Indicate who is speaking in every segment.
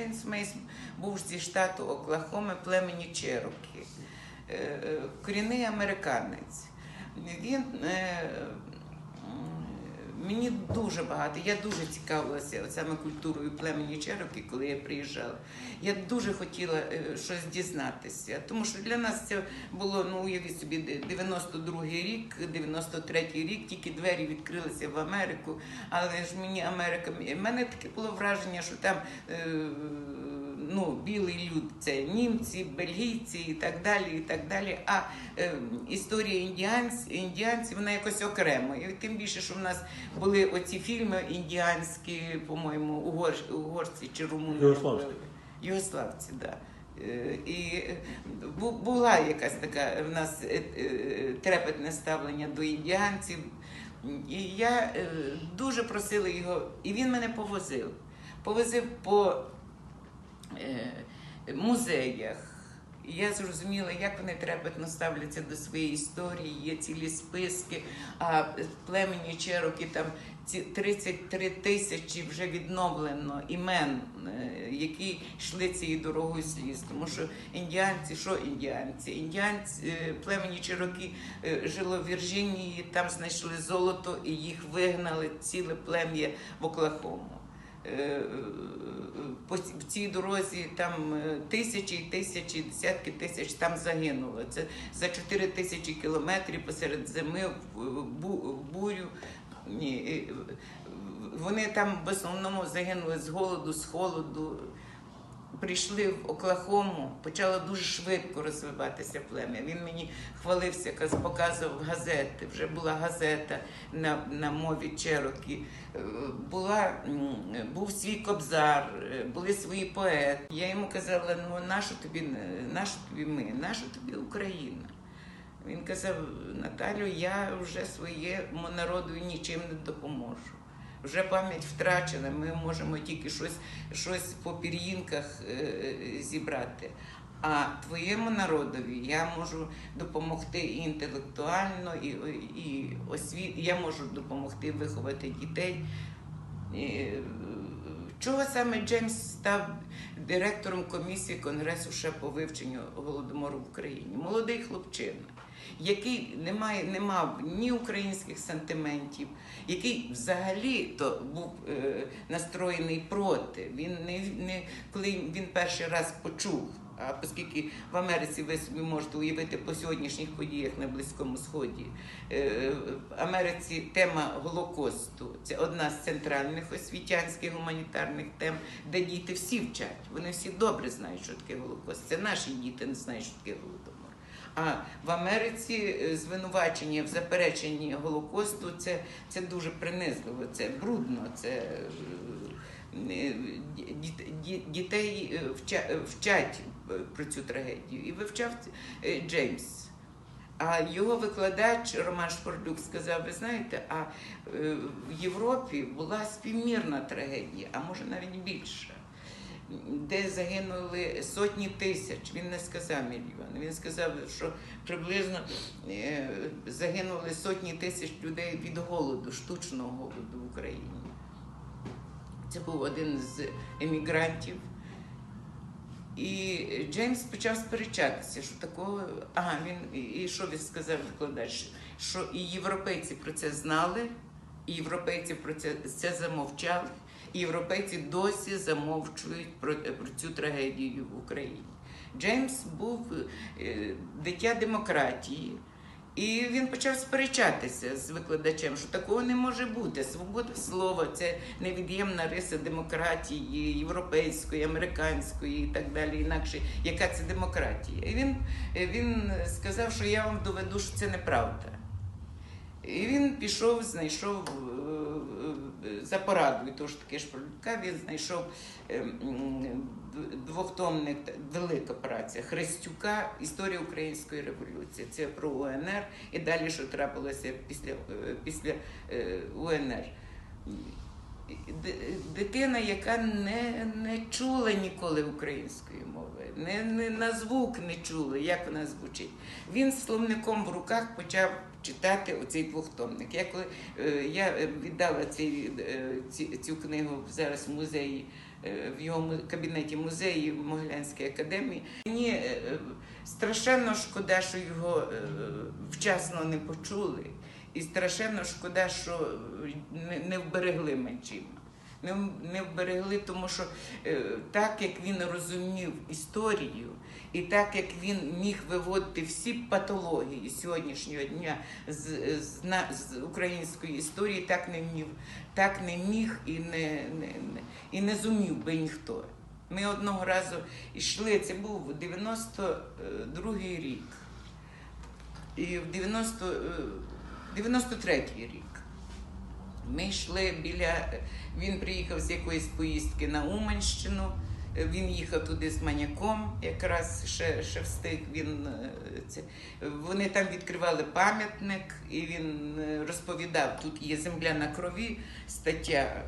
Speaker 1: Джеймс Смейс був зі штату Оклахоми племені Черокі, Е, е, корінний американець. Він е, мені дуже багато. Я дуже цікавилася саме культурою племені черепки, коли я приїжджала. Я дуже хотіла е, щось дізнатися, тому що для нас це було, ну уявіть собі, 92-й рік, 93-й рік, тільки двері відкрилися в Америку. Але ж мені Америка, в мене таке було враження, що там. Е, Ну, білий люд це німці, бельгійці і так далі. і так далі. А е, історія індіанців, індіанців вона якось окремо. І тим більше, що в нас були оці фільми індіанські, по-моєму, угор, угорці чи румуни. Робили. Югославці, так. Да. Е, І е, була якась така в нас е, трепетне ставлення до індіанців. І я дуже просила його, і він мене повозив. Повозив по музеях. Я зрозуміла, як вони трепетно ставляться до своєї історії, є цілі списки, а племені Черокі там ці 33 тисячі вже відновлено імен, е, які йшли цією дорогою сліз. Тому що індіанці, що індіанці? Індіанці е, племені Черокі е, жило в Вірджинії, там знайшли золото і їх вигнали ціле плем'я в Оклахому. В цій дорозі там е, тисячі і тисячі, десятки тисяч там загинуло. Це за 4 тисячі кілометрів посеред зими в в бурю. Ні, е, вони там в основному загинули з голоду, з холоду. Прийшли в Оклахому, почало дуже швидко розвиватися плем'я. Він мені хвалився, каз- показував газети. Вже була газета на, на мові Черокі. Е, Була, був свій кобзар, е, були свої поети. Я йому казала: ну нащо тобі, е, нащо тобі ми, нащо тобі Україна? Він казав: Наталю, я вже своєму народу нічим не допоможу. Вже пам'ять втрачена, ми можемо тільки щось, щось по пір'їнках е, е, зібрати. А твоєму народові я можу допомогти і інтелектуально, і, і освіт. Я можу допомогти виховати дітей. І, Чого саме Джеймс став директором комісії Конгресу ще по вивченню голодомору в Україні? Молодий хлопчина, який не, має, не мав ні українських сантиментів, який взагалі то був е, настроєний проти. Він не, не коли він перший раз почув. А оскільки в Америці ви собі можете уявити по сьогоднішніх подіях на Близькому Сході, е, в Америці тема Голокосту це одна з центральних освітянських гуманітарних тем, де діти всі вчать. Вони всі добре знають, що таке Голокост. Це наші діти не знають, що таке Голодомор. А в Америці е, звинувачення в запереченні Голокосту це, це дуже принизливо, це брудно, це е, дітей е, е, вчать е, про цю трагедію. І вивчав Джеймс. А його викладач Роман Шпордюк сказав: ви знаєте, а в Європі була співмірна трагедія, а може навіть більша, де загинули сотні тисяч. Він не сказав мільйон. Він сказав, що приблизно загинули сотні тисяч людей від голоду, штучного голоду в Україні. Це був один з емігрантів. І Джеймс почав сперечатися, що такого. Ага, він і що він сказав викладач? Що і європейці про це знали, і європейці про це, це замовчали, і європейці досі замовчують про, про цю трагедію в Україні. Джеймс був е, дитя демократії. І він почав сперечатися з викладачем, що такого не може бути. Свобода слова це невід'ємна риса демократії, європейської, американської і так далі. Інакше, яка це демократія? І він, він сказав, що я вам доведу, що це неправда. І він пішов, знайшов за порадою, того ж таки Шпарлюка, він знайшов е, двохтомник, велика праця Хрестюка Історія української революції. Це про УНР і далі, що трапилося після, е, після е, УНР. Дитина, яка не, не чула ніколи української мови, не, не, на звук не чула, як вона звучить. Він з словником в руках почав читати оцей двохтомник. Я коли е, я віддала цей, е, ці, цю книгу зараз в музеї е, в його кабінеті музеї в Могилянській академії. Мені е, е, страшенно шкода, що його е, вчасно не почули, і страшенно шкода, що не, вберегли Менчима. Не, не вберегли, тому що е, так як він розумів історію, і так як він міг виводити всі патології сьогоднішнього дня з, з, з української історії, так не міг, так не міг і не, не, і не зумів би ніхто. Ми одного разу йшли, це був 92-й рік. І в 90, е, 93-й рік. Ми йшли біля. Він приїхав з якоїсь поїздки на Уманщину. Він їхав туди з маняком, якраз ще, ще встиг. Він е, це вони там відкривали пам'ятник, і він е, розповідав: тут є земля на крові, стаття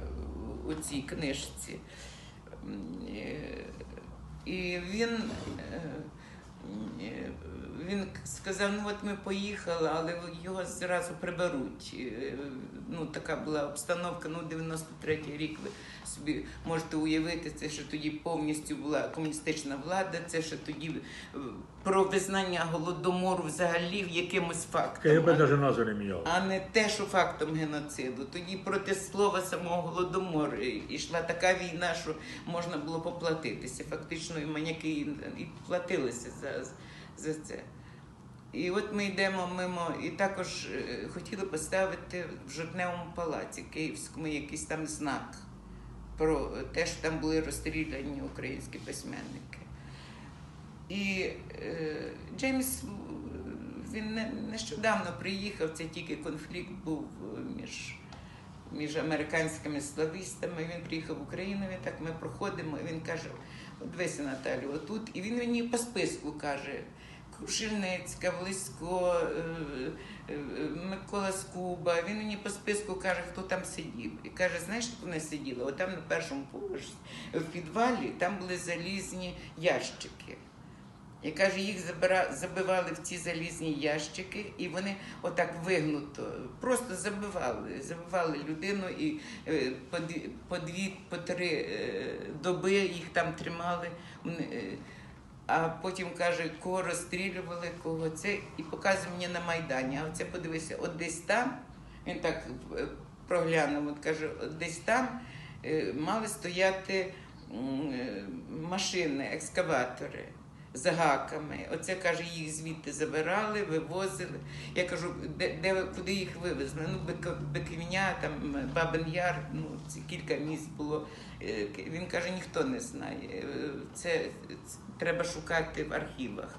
Speaker 1: у цій книжці. Е, І він, він сказав: ну от ми поїхали, але його зразу приберуть. Е, Ну, така була обстановка, ну, 93-й рік ви собі можете уявити, це ще тоді повністю була комуністична влада, це ще тоді е, про визнання голодомору взагалі якимось фактом.
Speaker 2: КГБ навіть назви не міняв.
Speaker 1: А не те, що фактом геноциду. Тоді проти слова самого голодомору йшла така війна, що можна було поплатитися. Фактично, і маняки і, і платилися за, за це. І от ми йдемо мимо, і також е, хотіли поставити в жовтневому палаці Київському якийсь там знак про те, що там були розстріляні українські письменники. І е, Джеймс він не, нещодавно приїхав, це тільки конфлікт був е, між, між американськими славістами. Він приїхав в Україну, він так ми проходимо, і він каже: дивися, Наталю, отут. І він мені по списку каже. Крушельницька, Близько, е, е, Микола Скуба. Він мені по списку каже, хто там сидів. І каже, знаєш, як вони сиділи? Отам на першому поверсі, в підвалі, там були залізні ящики. І каже, їх забивали в ці залізні ящики, і вони отак вигнуто, просто забивали, забивали людину і е, по дві, по, три е, доби їх там тримали. Е, А потім каже, кого розстрілювали, кого це, і показує мені на Майдані. А оце подивися, от десь там, він так проглянув, от каже, от десь там мали стояти машини, екскаватори з гаками. Оце каже, їх звідти забирали, вивозили. Я кажу, де, де куди їх вивезли? Ну, Бик- Биківня, там Бабин Яр, ну це кілька місць було. Е, Він каже, ніхто не знає. Е, Це, це треба шукати в архівах.